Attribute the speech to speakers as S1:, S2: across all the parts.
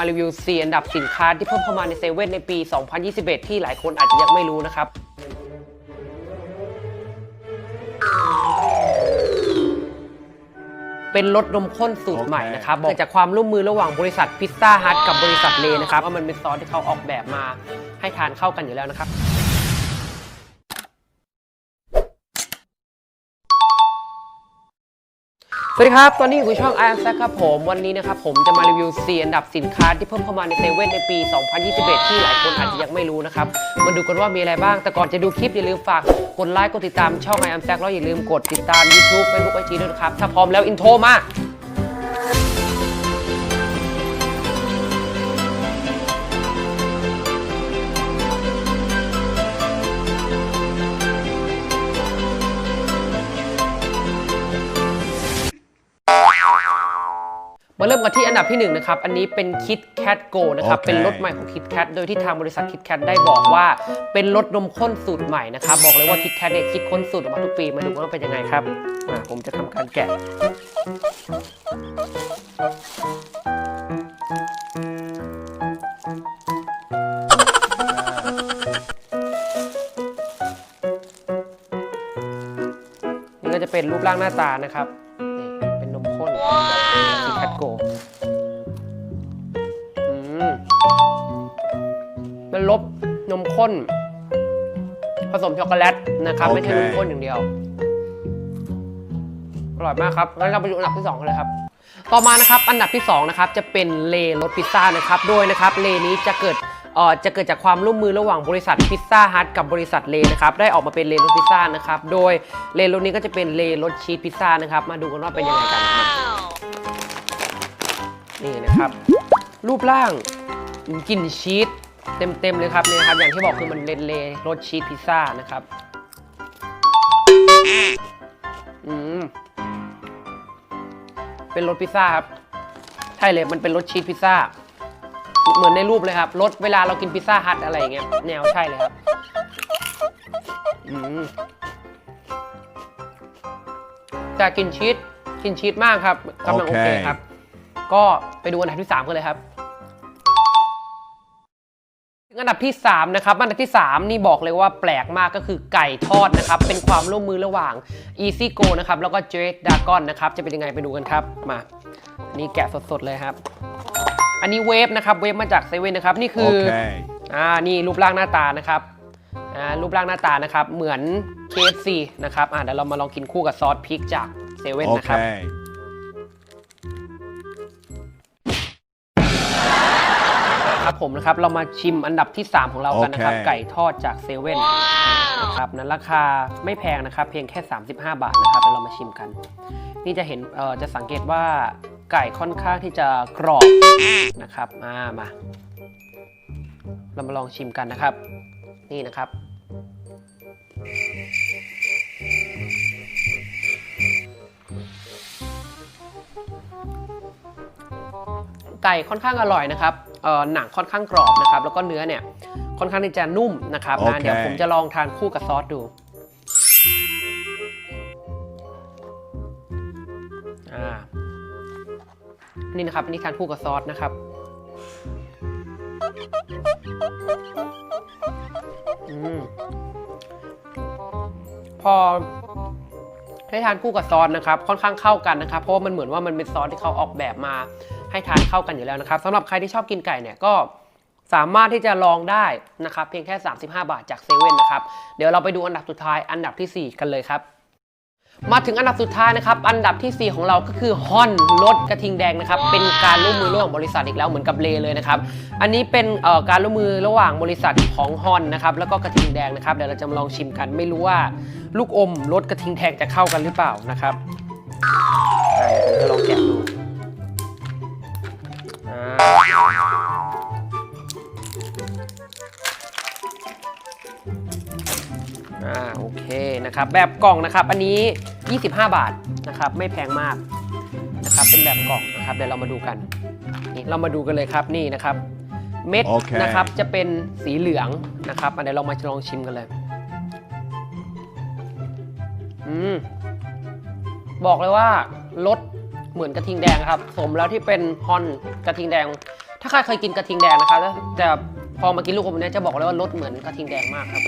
S1: มารีวิว 4 อันดับสินค้าที่เพิ่มเข้ามาในเซเว่นในปี 2021 ที่หลายคนอาจจะยังไม่รู้นะครับ เป็นรสนมข้นสูตรใหม่นะครับเกิดจากความร่วมมือระหว่างบริษัทพิซซ่าฮัทกับบริษัทเลนะครับว่ามันเป็นซอสที่เขาออกแบบมาให้ทานเข้ากันอยู่แล้วนะครับ วัสดีครับ ตอนนี้อยู่กับช่อง i อ m ครับผม วันนี้นะครับผมจะมารีวิว 4 อันดับสินค้าที่เพิ่มเข้ามาในเซเว่นในปี 2021 ที่หลายคนอาจจะยังไม่รู้นะครับ มาดูกันว่ามีอะไรบ้าง แต่ก่อนจะดูคลิปอย่าลืมฝากกดไลค์ กดติดตามช่อง i อ m แล้วอย่าลืมกดติดตาม YouTube Facebook IG ด้วยนะครับ ถ้าพร้อมแล้วอินโทรมา มาเริ่มกันที่อันดับที่1นะครับ อันนี้เป็น Kit Kat Go นะครับ
S2: โอเค
S1: เป็นรถใหม่ของ Kit Kat โดยที่ทางบริษัท Kit Kat ได้บอกว่า เป็นรถนมข้นสูตรใหม่นะครับ บอกเลยว่า Kit Kat เนี่ยคิดค้นสูตรออกมาทุกปี มาดูว่าเป็นยังไงครับอ่าผมจะทำการแกะนี่ก็จะเป็นรูปร่างหน้าตานะครับ นี่เป็นนมข้น ลบนมข้น ผสมช็อกโกแลตนะครับ ไม่ใช่น
S2: โอ
S1: ม
S2: เค
S1: ข้นอย่างเดียว อร่อยมากครับ งั้นเราไปดูอันดับที่2กันเลยครับ ต่อมานะครับอันดับที่2นะครับจะเป็นเลรสพิซซ่านะครับ โดยนะครับเลนี้จะเกิดเอ่อจะเกิดจากความร่วมมือระหว่างบริษัทพิซซ่าฮัทกับบริษัทเลนะครับได้ออกมาเป็นเลรสพิซซ่านะครับโดยเลรสนี้ก็จะเป็นเลรสชีสพิซซ่านะครับมาดูกันว่าเป็นยังไงกันนะครับนี่นะครับ รูปร่างกลิ่นชีส เต็มๆเลยครับนี่นะครับ อย่างที่บอกคือมันเลนเลรสชีสพิซซ่านะครับอืมเป็นรสพิซซ่าครับ ใช่เลยมันเป็นรสชีสพิซซ่า เหมือนในรูปเลยครับรสเวลาเรากินพิซซ่าฮัทอะไรอย่างเงี้ยแนวใช่เลยครับอืมแต่กลินชีสกลินชีสมากครับกำลังโอ
S2: โอ
S1: เค
S2: เค
S1: ครับ ก็ไปดูอันดับที่ 3 กันเลยครับถึง อันดับที่3นะครับอันดับที่ 3 นี่บอกเลยว่าแปลกมากก็คือไก่ทอดนะครับ เป็นความร่วมมือระหว่าง Easy Go นะครับ แล้วก็ j a d e Dragon นะครับ จะเป็นยังไงไปดูกันครับ มา นี่แกะสดๆเลยครับ อันนี้เวฟนะครับ เวฟมาจากเซเว่นนะครับ นี่คือ
S2: Okay.
S1: อ่า นี่รูปร่างหน้าตานะครับ อ่า รูปร่างหน้าตานะครับ เหมือน KFC นะครับ อ่าเดี๋ยวเรามาลองกินคู่กับซอสพริกจากเซเว่นนะครับ
S2: Okay.
S1: ผมนะครับเรามาชิมอันดับที่ 3 ของเรากันนะครับ
S2: โอเค
S1: ไก่ทอดจากเซเว่นนะครับนั้นราคาไม่แพงนะครับ เพียงแค่ 35 บาทนะครับเดี๋ยวเรามาชิมกัน นี่จะเห็นเอ่อจะสังเกตว่าไก่ค่อนข้างที่จะกรอบนะครับมามา เรามาลองชิมกันนะครับ นี่นะครับไก่ค่อนข้างอร่อยนะครับเอ่อ หนังค่อนข้างกรอบนะครับ แล้วก็เนื้อเนี่ยค่อนข้างที่จะนุ่มนะครับ
S2: โอ
S1: นะ
S2: เค
S1: เดี๋ยวผมจะลองทานคู่กับซอสดูอ่านี่นะครับอันนี่ทานคู่กับซอสนะครับอืมพอให้ทานคู่กับซอสนะครับ ค่อนข้างเข้ากันนะครับ เพราะว่ามันเหมือนว่ามันเป็นซอสที่เขาออกแบบมา ให้ทานเข้ากันอยู่แล้วนะครับสำหรับใครที่ชอบกินไก่เนี่ยก็สามารถที่จะลองได้นะครับเพียงแค่ 35 บาทจากเซเว่นนะครับเดี๋ยวเราไปดูอันดับสุดท้ายอันดับที่ 4 กันเลยครับมาถึงอันดับสุดท้ายนะครับ อันดับที่ 4 ของเราก็คือฮอนรสกระทิงแดงนะครับ เป็นการร่วมมือระหว่างบริษัทอีกแล้วเหมือนกับเลเลยนะครับ อันนี้เป็นการร่วมมือระหว่างบริษัทของฮอนนะครับ แล้วก็กระทิงแดงนะครับ เดี๋ยวเราจะมาลองชิมกัน ไม่รู้ว่าลูกอมรสกระทิงแดงจะเข้ากันหรือเปล่านะครับอ่าเดี๋ยวผมจะลองแกะดู อ่าอ่าโอเคนะครับ แบบกล่องนะครับ อันนี้ 25 บาทนะครับ ไม่แพงมากนะครับ เป็นแบบกล่องนะครับ เดี๋ยวเรามาดูกัน นี่เรามาดูกันเลยครับนี่นะครับ เม็ด
S2: โอเค
S1: นะครับจะเป็นสีเหลืองนะครับอันเดี๋ยวเรามาลองชิมกันเลย อืม บอกเลยว่ารส เหมือนกระทิงแดงครับ สมแล้วที่เป็นฮอนกระทิงแดง ถ้าใครเคยกินกระทิงแดงนะครับแต่พอมากินลูกอมเนี้จะบอกเลยว่ารสเหมือนกระทิงแดงมากครับ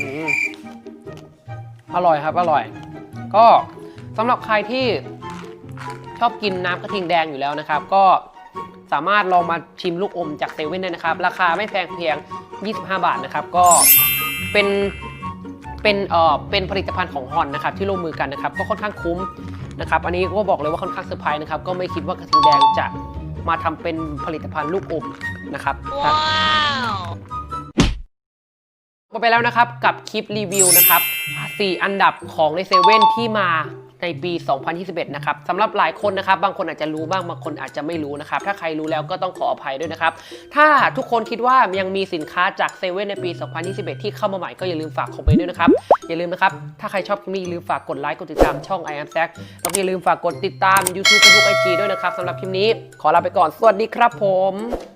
S1: อืมอร่อยครับอร่อย ก็สำหรับใครที่ชอบกินน้ำกระทิงแดงอยู่แล้วนะครับ ก็สามารถลองมาชิมลูกอมจากเซเว่นได้นะครับ ราคาไม่แพงเพียง 25 บาทนะครับ ก็เป็นเป็นเอ่อเป็นผลิตภัณฑ์ของฮอนนะครับที่ร่วมมือกันนะครับ ก็ค่อนข้างคุ้ม นะครับ อันนี้ก็บอกเลยว่าค่อนข้างเซอร์ไพรส์นะครับ ก็ไม่คิดว่ากระทิงแดงจะมาทำเป็นผลิตภัณฑ์ลูกอมนะครับก็ไปแล้วนะครับกับคลิปรีวิวนะครับ 4 อันดับของในเซเว่นที่มา ในปี 2021 นะครับสำหรับหลายคนนะครับ บางคนอาจจะรู้บ้าง บางคนอาจจะไม่รู้นะครับ ถ้าใครรู้แล้วก็ต้องขออภัยด้วยนะครับ ถ้าทุกคนคิดว่ายังมีสินค้าจากเซเว่นในปี 2021 ที่เข้ามาใหม่ก็อย่าลืมฝากคอมเมนต์ด้วยนะครับ อย่าลืมนะครับ ถ้าใครชอบคลิปนี้อย่าลืมฝากกดไลค์ กดติดตามช่อง i am s a c แล้วก็อย่าลืมฝากกดติดตาม YouTube Facebook IG ด้วยนะครับสำหรับคลิปนี้ ขอลาไปก่อน สวัสดีครับผม